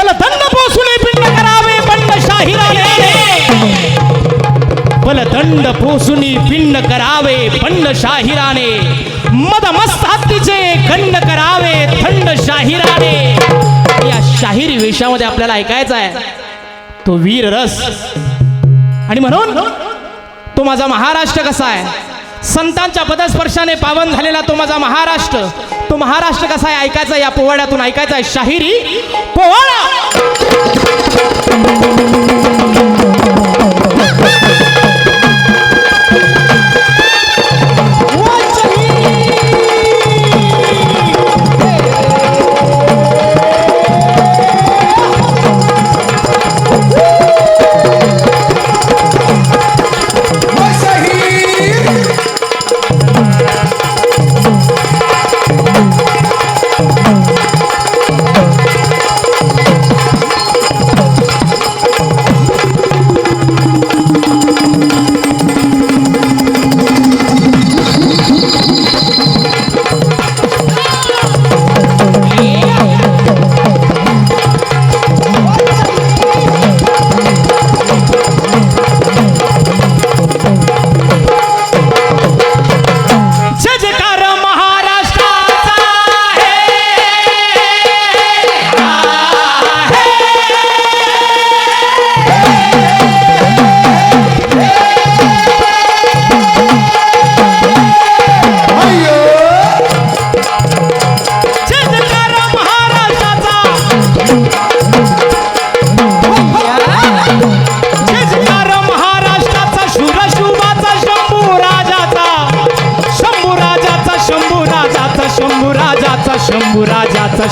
बलदंड पोसुने पिंड करावे बंड शाहिराने बलदंड पोसुनी पिंड करावे बंड शाहिराने मदमस्त हत्तीचे खंड करावे थंड शाहिराने या शाहीर वेशामध्ये आपल्याला ऐकायचा आहे. तो वीर रस. आणि म्हणून तो माझा महाराष्ट्र कसा आहे? संतांच्या पदस्पर्शाने पावन झालेला तो माझा महाराष्ट्र. तो महाराष्ट्र कसा आहे? ऐकायचा या पोवाड्यातून ऐकायचा आहे शाहिरी पोवाडा.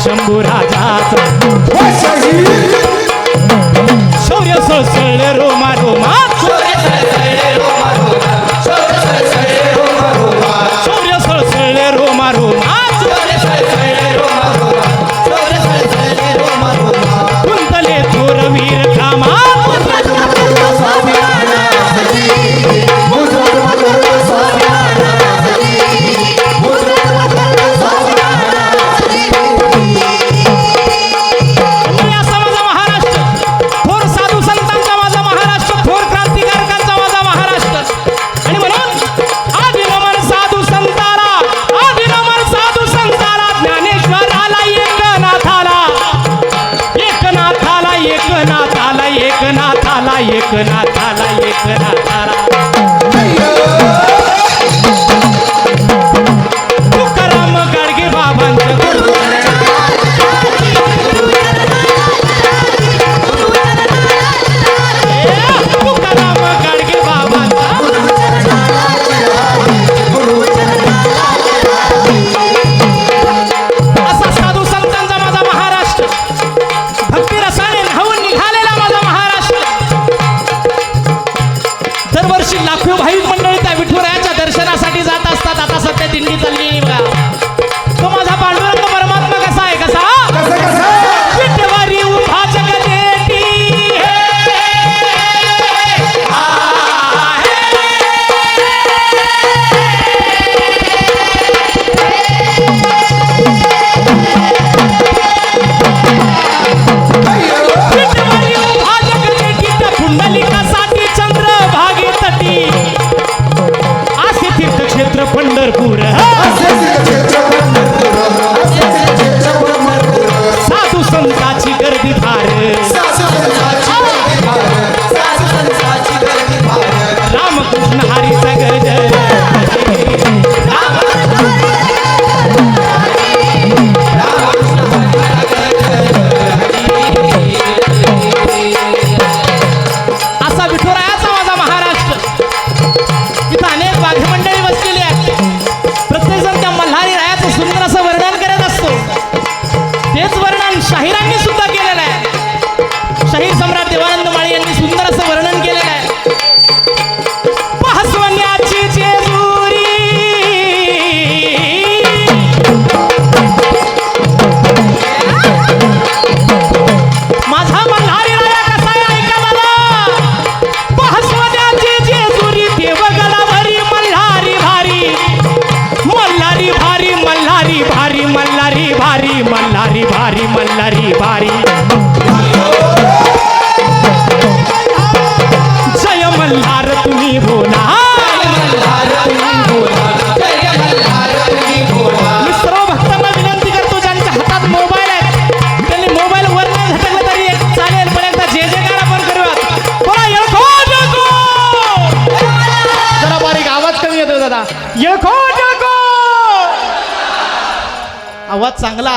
शंभुरा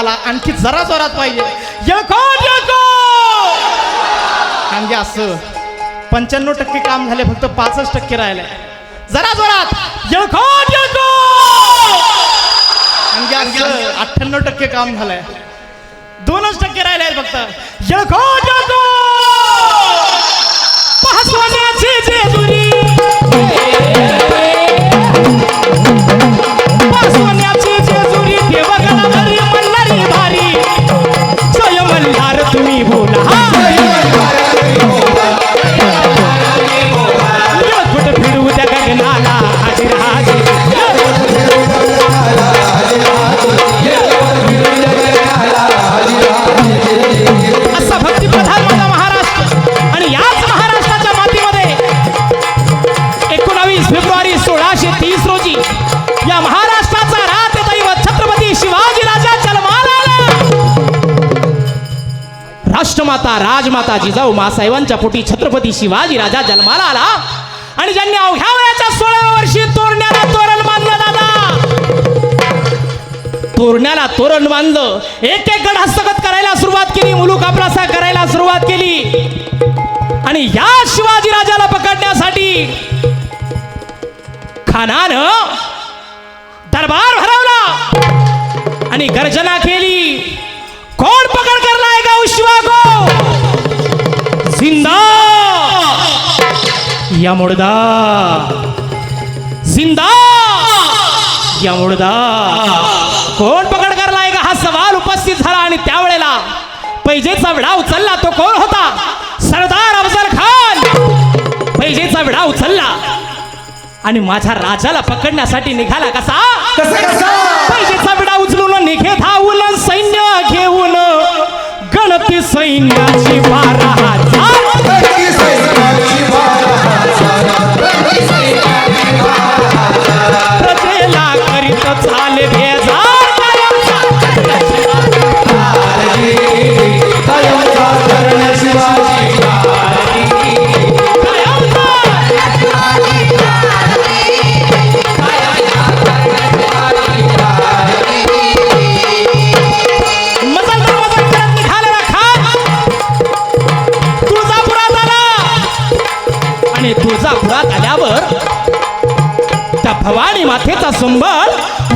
आला आणखी जरा जोरात पाहिजे. यको आणखी असं पंच्याण्णव टक्के काम झाले फक्त पाचच टक्के राहिले. जरा जोरात. यको आणखी असं अठ्ठ्याण्णव टक्के काम झालंय. दोनच टक्के राहिले आहेत फक्त. राजमाता राजमाता जिजाऊ मासाहेबांच्या पोटी छत्रपती शिवाजी राजा जन्माला आला. आणि ज्यांनी अवघ्या वयाच्या सोळाव्या वर्षी तोरण्याला तोरण बांधलं दादा. तोरण्याला तोरण बांधलं. एक एक गड हस्तगत करायला सुरुवात केली मुलूक आपलासा करायला सुरुवात केली. आणि या शिवाजी राजाला पकडण्यासाठी खानानं दरबार भरवला. आणि गर्जना केली. करलाय गाव शिवा को जिंदा! या मुर्दा! जिंदा! या मुर्दा! कोण पकड करलाय का हा सवाल उपस्थित झाला आणि त्यावेळेला पैजेचा विडा उचलला. तो कोण होता? सरदार अफजल खान! पैजेचा विडा उचलला. आणि माझ्या राजाला पकडण्यासाठी निघाला कसा? पैजेचा सैन्याची बारा हजार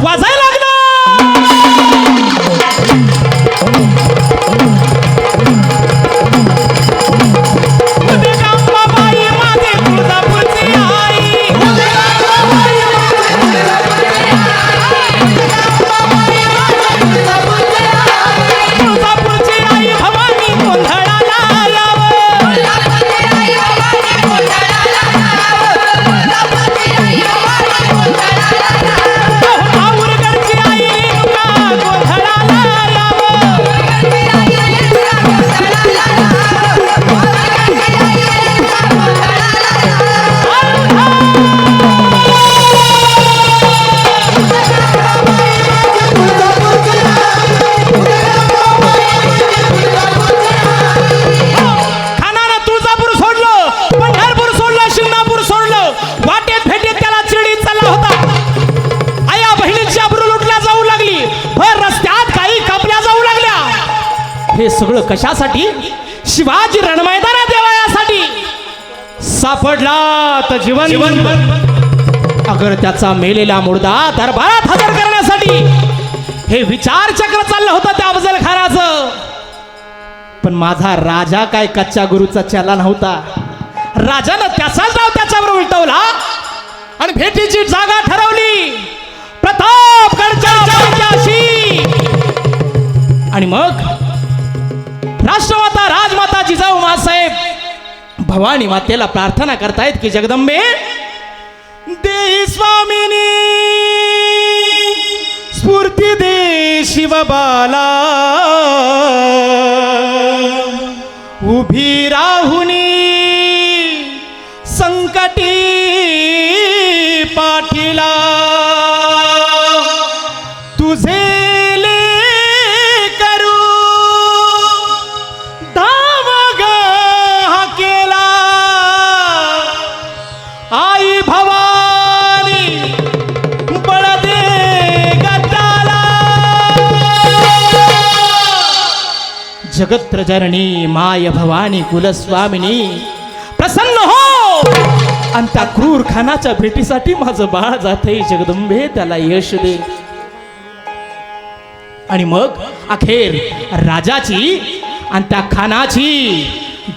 Was I सगळं कशासाठी? शिवाजी रणमैदानात यावा यासाठी सापडला तर जीवन. जीवन. अगर त्याचा मेलेला मुर्दा दरबारात हजर करण्यासाठी हे विचार चक्र चाललं होतं त्या अफजल खानाचं. पण माझा राजा काय कच्च्या गुरुचा चला नव्हता. राजानं त्याचाच नाव त्याच्यावर उलटवला आणि भेटीची जागा ठरवली. प्रतापगडच्या पायथ्याशी. आणि मग राष्ट्रमाता राजमाता जिजाऊ मासाहेब भवानी मातेला प्रार्थना करतायत की जगदंबे देही स्वामिनी स्फूर्ती दे शिवबाला उभी राहुनी जगत्रजननी माय भवानी कुलस्वामिनी. प्रसन्न हो! आणि त्या क्रूर खानाच्या भेटीसाठी माझं बाळ जाते जगदंबे त्याला यश दे. आणि मग अखेर राजाची आणि त्या खानाची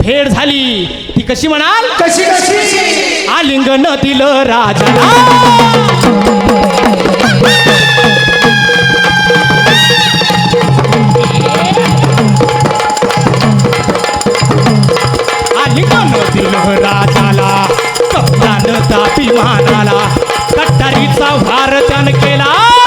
भेट झाली. ती कशी म्हणाल? कशी कशी? आलिंगन दिलं राजाला राजाला कप्तान तापी महानाला कट्टारीचा भार त्यान केला.